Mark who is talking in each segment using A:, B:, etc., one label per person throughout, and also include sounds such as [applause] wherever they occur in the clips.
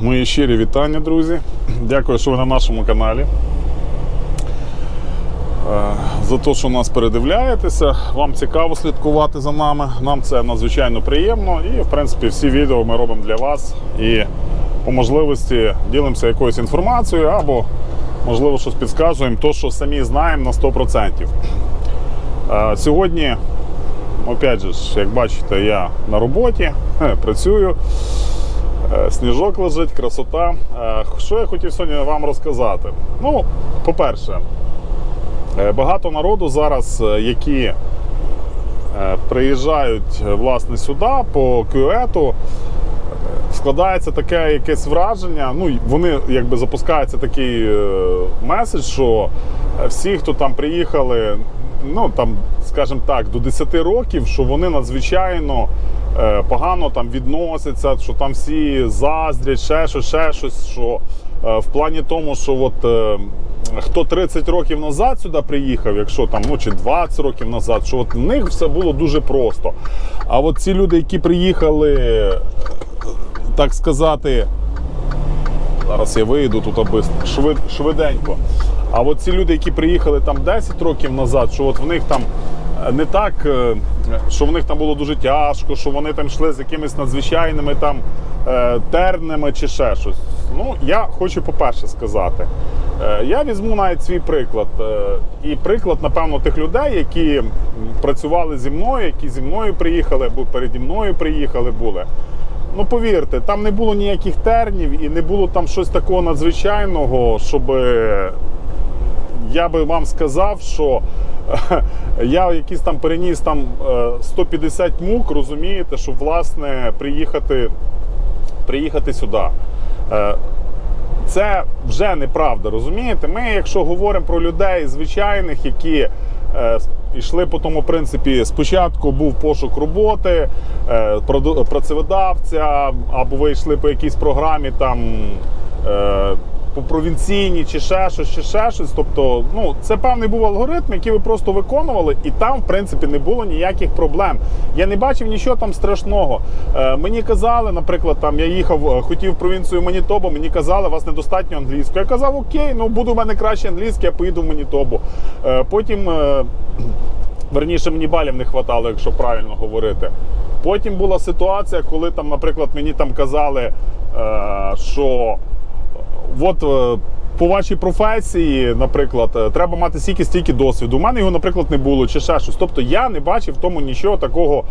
A: Мої щирі вітання, друзі. Дякую, що ви на нашому каналі. Е, За те, що нас передивляєтеся, вам цікаво слідкувати за нами. Нам це надзвичайно приємно. І, в принципі, всі відео ми робимо для вас. І по можливості ділимося якоюсь інформацією або, можливо, щось підказуємо, то, що самі знаємо на 100%. Е, Сьогодні, опять же, як бачите, я на роботі, [laughs] працюю. Е, Сніжок лежить, красота. Е, Що я хотів сьогодні вам розказати? Ну, по-перше, е, багато народу зараз, які приїжджають власне сюди по кюету, складається таке якесь враження. Ну, вони якби запускається такий меседж, що всі, хто там приїхали, ну там, скажімо так, до 10 років, що вони надзвичайно погано там відносяться, що там всі заздрять, ще щось, ще щось. Що е, в плані тому, що от. е, Хто 30 років назад сюди приїхав, якщо там ну чи 20 років назад, що от в них все було дуже просто. А от ці люди, які приїхали, е, так сказати, Зараз я вийду тут аби швид, швиденько. А от ці люди, які приїхали там 10 років назад, що от в них там е, не так, е, що в них там було дуже тяжко, що вони там йшли з якимись надзвичайними там е, тернами чи ще щось. Ну, я хочу по-перше сказати. Е, Я візьму навіть свій приклад. І приклад, напевно, тих людей, які працювали зі мною, які зі мною приїхали, або переді мною приїхали були. Ну, повірте, там не було ніяких тернів і не було там щось такого надзвичайного, щоб я би вам сказав, що [laughs] я якийсь там переніс там е, 150 мук, розумієте, щоб власне приїхати, приїхати сюди. Е, Це вже неправда, розумієте? Ми, якщо говоримо про людей звичайних, які е, йшли по тому принципі, спочатку був пошук роботи, е, працеводавця, або ви йшли по якійсь програмі там. По провінційній чи ще щось, чи ще щось. Тобто, ну це певний був алгоритм, який ви просто виконували, і там, в принципі, не було ніяких проблем. Я не бачив нічого там страшного. Е, мені казали, наприклад, там я їхав, е, хотів в провінцію Манітобу, мені казали, у вас недостатньо англійської. Я казав, окей, ну буду в мене краще англійське, я поїду в Манітобу. Е, потім. Е, [clears throat] Верніше, мені балів не вистачало, якщо правильно говорити. Потім була ситуація, коли там, наприклад, мені там казали, е, що от е, по вашій професії, наприклад, е, треба мати стільки стільки досвіду. У мене його, наприклад, не було, чи ще щось. Тобто я не бачив в тому нічого такого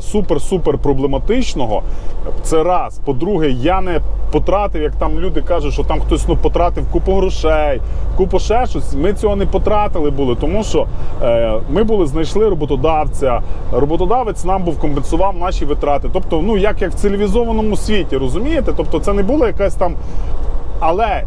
A: супер-супер проблематичного. Це раз. По-друге, я не потратив, як там люди кажуть, що там хтось ну, потратив купу грошей, купу ще щось. Ми цього не потратили були, тому що е, ми були знайшли роботодавця. Роботодавець нам був компенсував наші витрати. Тобто, ну як, як в цивілізованому світі, розумієте? Тобто, це не було якась там. Але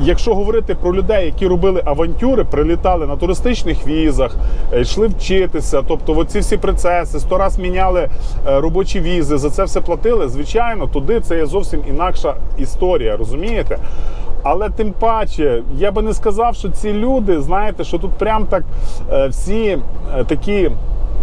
A: якщо говорити про людей, які робили авантюри, прилітали на туристичних візах, е, йшли вчитися, тобто оці всі процеси, сто раз міняли е, робочі візи, за це все платили. Звичайно, туди це є зовсім інакша історія, розумієте? Але тим паче, я би не сказав, що ці люди, знаєте, що тут прям так е, всі такі.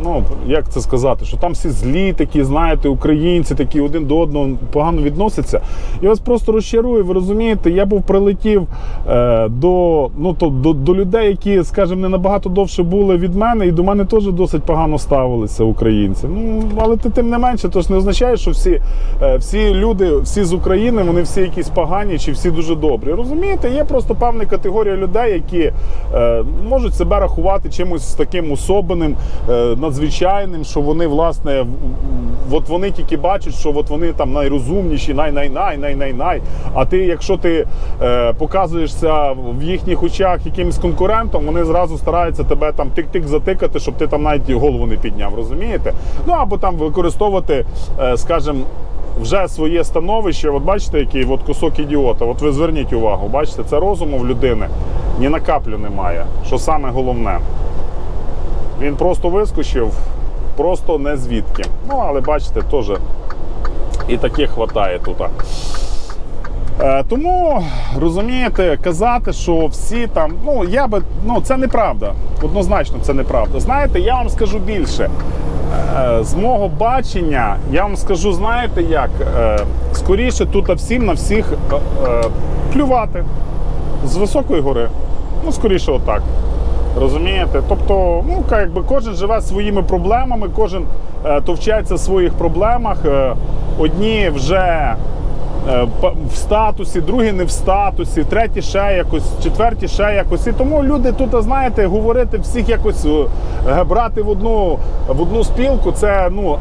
A: Ну, як це сказати, що там всі злі, такі, знаєте, українці, такі один до одного погано відносяться. Я вас просто розчарую, ви розумієте, я був прилетів е, до, ну, то, до, до людей, які, скажімо, не набагато довше були від мене, і до мене теж досить погано ставилися українці. Ну, але ти, тим не менше, то ж не означає, що всі, е, всі люди, всі з України, вони всі якісь погані чи всі дуже добрі. Розумієте, є просто певна категорія людей, які е, можуть себе рахувати чимось таким особеним, е, надзвичайним, що вони, власне, от вони тільки бачать, що от вони там найрозумніші, най-най-най, най-най-най. А ти, якщо ти е, показуєшся в їхніх очах якимось конкурентом, вони зразу стараються тебе там тик-тик затикати, щоб ти там навіть голову не підняв, розумієте? Ну або там використовувати, е, скажімо, вже своє становище. От бачите, який от кусок ідіота. От ви зверніть увагу, бачите, це розуму в людини ні на каплю немає. Що саме головне. Він просто вискочив, просто не звідки. Ну, але бачите, теж і таких хватає тут. Е, тому розумієте, казати, що всі там, ну я би, ну це неправда. Однозначно, це неправда. Знаєте, я вам скажу більше. Е, з мого бачення, я вам скажу, знаєте як, е, скоріше тут всім на всіх плювати з високої гори. Ну, скоріше, отак. Розумієте? Тобто, ну, якби кожен живе своїми проблемами, кожен е, товчається в своїх проблемах. Е, одні вже е, в статусі, другі не в статусі, треті ще якось, четверті ще якось. І тому люди тут, знаєте, говорити всіх якось брати в одну, в одну спілку, це ну,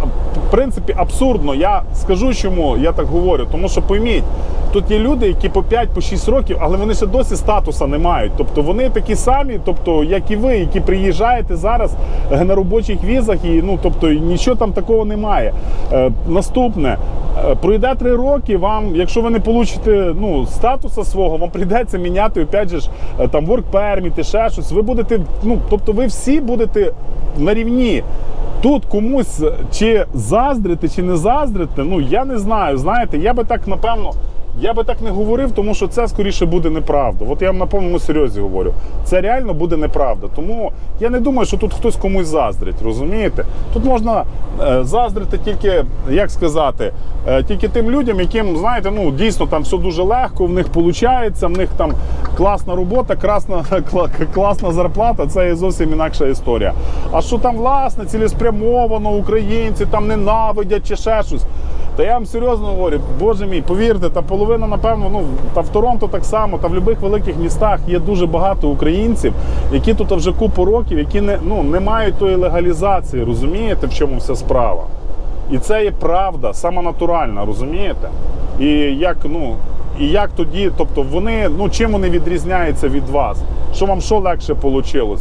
A: в принципі абсурдно. Я скажу чому я так говорю, тому що пойміть. Тут є люди, які по 5-6 років, але вони ще досі статуса не мають. Тобто вони такі самі, тобто, як і ви, які приїжджаєте зараз е, на робочих візах, і ну тобто нічого там такого немає. Е, наступне. е, Пройде три роки, вам, якщо ви не получите ну, статуса свого, вам прийдеться міняти опять же е, там work permit і ще щось. Ви будете, ну тобто, ви всі будете на рівні. Тут комусь чи заздрити, чи не заздрити, ну я не знаю. Знаєте, я би так напевно. Я би так не говорив, тому що це скоріше буде неправда. От я вам на повному серйозі говорю. Це реально буде неправда. Тому я не думаю, що тут хтось комусь заздрить, розумієте? Тут можна е, заздрити тільки, як сказати, е, тільки тим людям, яким, знаєте, ну дійсно там все дуже легко, в них виходить, в них там класна робота, красна, [laughs] класна зарплата, це є зовсім інакша історія. А що там, власне, цілеспрямовано, українці там ненавидять чи ще щось. Та я вам серйозно говорю, боже мій, повірте, та половина, напевно, ну та в Торонто так само, та в будь-яких великих містах є дуже багато українців, які тут вже купу років, які не, ну, не мають тої легалізації, розумієте, в чому вся справа. І це є правда, сама натуральна, розумієте? І як, ну, і як тоді, тобто вони, ну чим вони відрізняються від вас? Що вам що легше вийшло?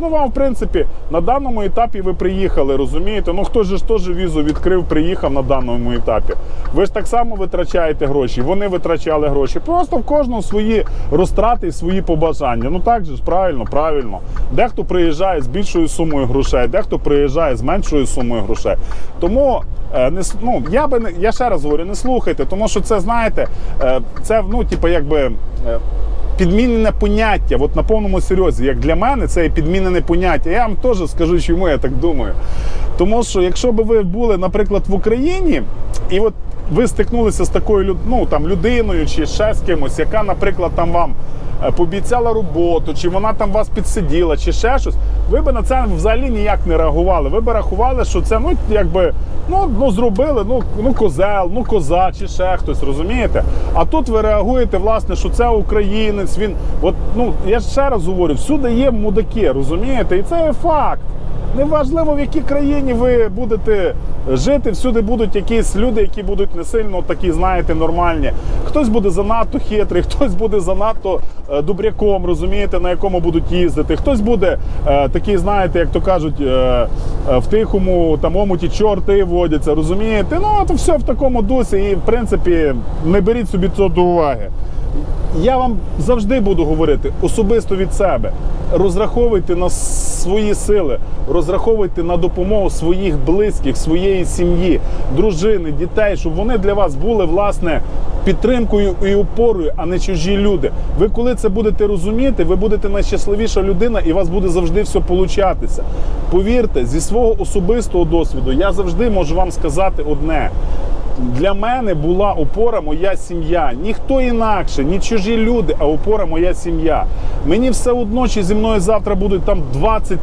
A: Ну, вам, в принципі, на даному етапі ви приїхали, розумієте? Ну хто ж теж візу відкрив, приїхав на даному етапі. Ви ж так само витрачаєте гроші, вони витрачали гроші. Просто в кожного свої розтрати і свої побажання. Ну так же ж, правильно, правильно. Дехто приїжджає з більшою сумою грошей, дехто приїжджає з меншою сумою грошей. Тому е, не ну, я би не я ще раз говорю, не слухайте, тому що це знаєте, е, це ну, типу, якби. Підмінене поняття, от на повному серйозі, як для мене, це є підмінене поняття. Я вам теж скажу, чому я так думаю. Тому що якщо б ви були, наприклад, в Україні, і от ви стикнулися з такою ну, там, людиною чи ще з кимось, яка, наприклад, там вам е, пообіцяла роботу, чи вона там вас підсиділа, чи ще щось, ви б на це взагалі ніяк не реагували. Ви б рахували, що це ну, якби, ну, ну зробили, ну, ну козел, ну коза, чи ще хтось, розумієте? А тут ви реагуєте, власне, що це українець. Він, от, ну, я ще раз говорю, всюди є мудаки, розумієте? І це є факт. Неважливо, в якій країні ви будете жити, всюди будуть якісь люди, які будуть не сильно такі, знаєте, нормальні. Хтось буде занадто хитрий, [laughs] хтось буде занадто е, добряком, розумієте, на якому будуть їздити. Хтось буде е, такий, знаєте, як то кажуть, е, е, в тихому там омуті чорти водяться, розумієте? Ну, то все в такому дусі, і в принципі не беріть собі це до уваги. Я вам завжди буду говорити особисто від себе. Розраховуйте на свої сили, розраховуйте на допомогу своїх близьких, своєї сім'ї, дружини, дітей, щоб вони для вас були власне підтримкою і опорою, а не чужі люди. Ви коли це будете розуміти, ви будете найщасливіша людина, і у вас буде завжди все получатися. Повірте, зі свого особистого досвіду я завжди можу вам сказати одне. Для мене була опора моя сім'я. Ніхто інакше, ні чужі люди, а опора моя сім'я. Мені все одно, чи зі мною завтра будуть там 20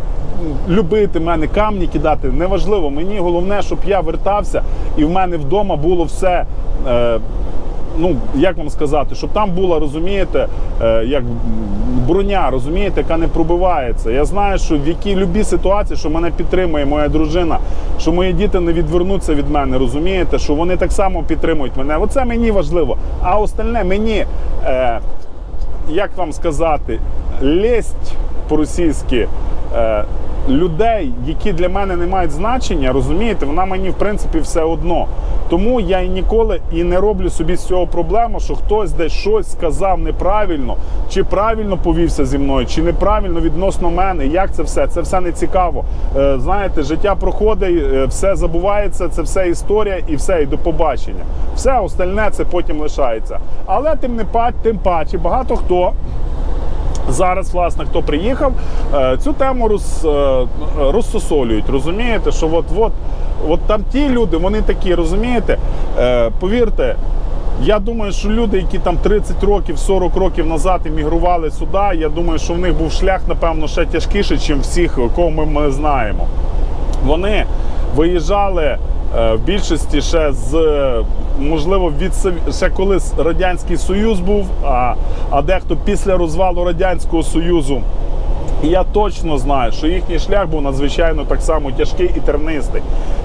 A: любити мене, камні кидати. Неважливо. Мені головне, щоб я вертався і в мене вдома було все. Е, ну, як вам сказати, щоб там була, розумієте, е, як броня, розумієте, яка не пробивається. Я знаю, що в якій любій ситуації, що мене підтримує моя дружина, що мої діти не відвернуться від мене, розумієте, що вони так само підтримують мене. Оце мені важливо. А остальне мені, е, як вам сказати, лесть по-російськи. Е, людей, які для мене не мають значення, розумієте, вона мені в принципі все одно. Тому я і ніколи і не роблю собі з цього проблему, що хтось десь щось сказав неправильно, чи правильно повівся зі мною, чи неправильно відносно мене. Як це все? Це все не цікаво. Е, знаєте, життя проходить, е, все забувається, це все історія і все, і до побачення. Все остальне це потім лишається. Але тим не па- тим паче багато хто. Зараз, власне, хто приїхав, е, цю тему роз, е, розсосолюють. Розумієте, що от, от, от там ті люди, вони такі, розумієте, Е, повірте, Я думаю, що люди, які там 30 років, 40 років назад емігрували сюди, я думаю, що в них був шлях, напевно, ще тяжкіший, ніж всіх, кого ми, ми знаємо. Вони виїжджали в більшості ще з можливо від ще коли Радянський Союз був, а, а дехто після розвалу Радянського Союзу. І я точно знаю, що їхній шлях був надзвичайно так само тяжкий і тернистий.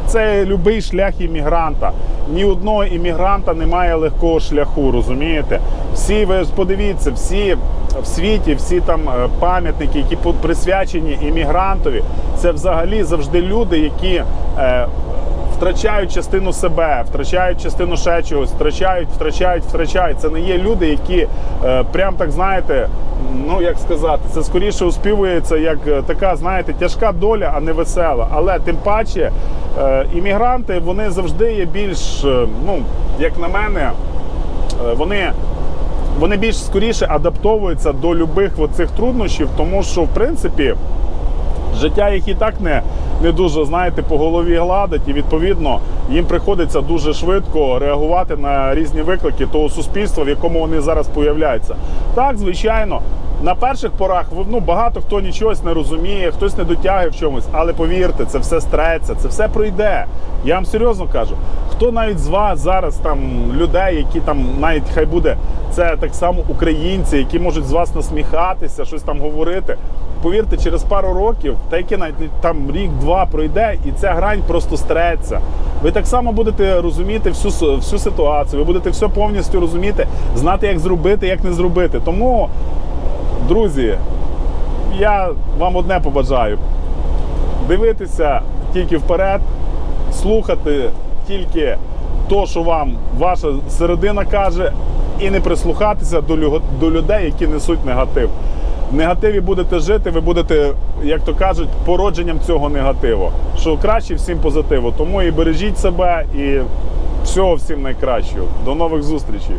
A: Це будь-який шлях іммігранта. Ні одного іммігранта немає легкого шляху, розумієте? Всі, ви подивіться, всі в світі, всі там е, пам'ятники, які присвячені іммігрантові, це взагалі завжди люди, які. Втрачають частину себе, втрачають частину ще чогось, втрачають, втрачають, втрачають. Це не є люди, які е, прям так знаєте, ну як сказати, це скоріше успівується як е, така, знаєте, тяжка доля, а не весела. Але тим паче е, іммігранти вони завжди є більш, е, ну як на мене, е, вони. Вони більш скоріше адаптовуються до любих оцих труднощів, тому що в принципі життя їх і так не, не дуже, знаєте, по голові гладить, і відповідно їм приходиться дуже швидко реагувати на різні виклики того суспільства, в якому вони зараз появляються. Так, звичайно. На перших порах ну, багато хто нічого не розуміє, хтось не дотягує в чомусь, але повірте, це все стреться, це все пройде. Я вам серйозно кажу. Хто навіть з вас зараз там людей, які там навіть хай буде це так само українці, які можуть з вас насміхатися, щось там говорити. Повірте, через пару років, та яке навіть там рік-два пройде, і ця грань просто стреться. Ви так само будете розуміти всю всю ситуацію, ви будете все повністю розуміти, знати, як зробити, як не зробити. Тому, друзі, я вам одне побажаю: дивитися тільки вперед, слухати тільки то, що вам ваша середина каже, і не прислухатися до, лю- до людей, які несуть негатив. В негативі будете жити, ви будете, як то кажуть, породженням цього негативу. Що краще всім позитиву. Тому і бережіть себе, і всього всім найкращого. До нових зустрічей.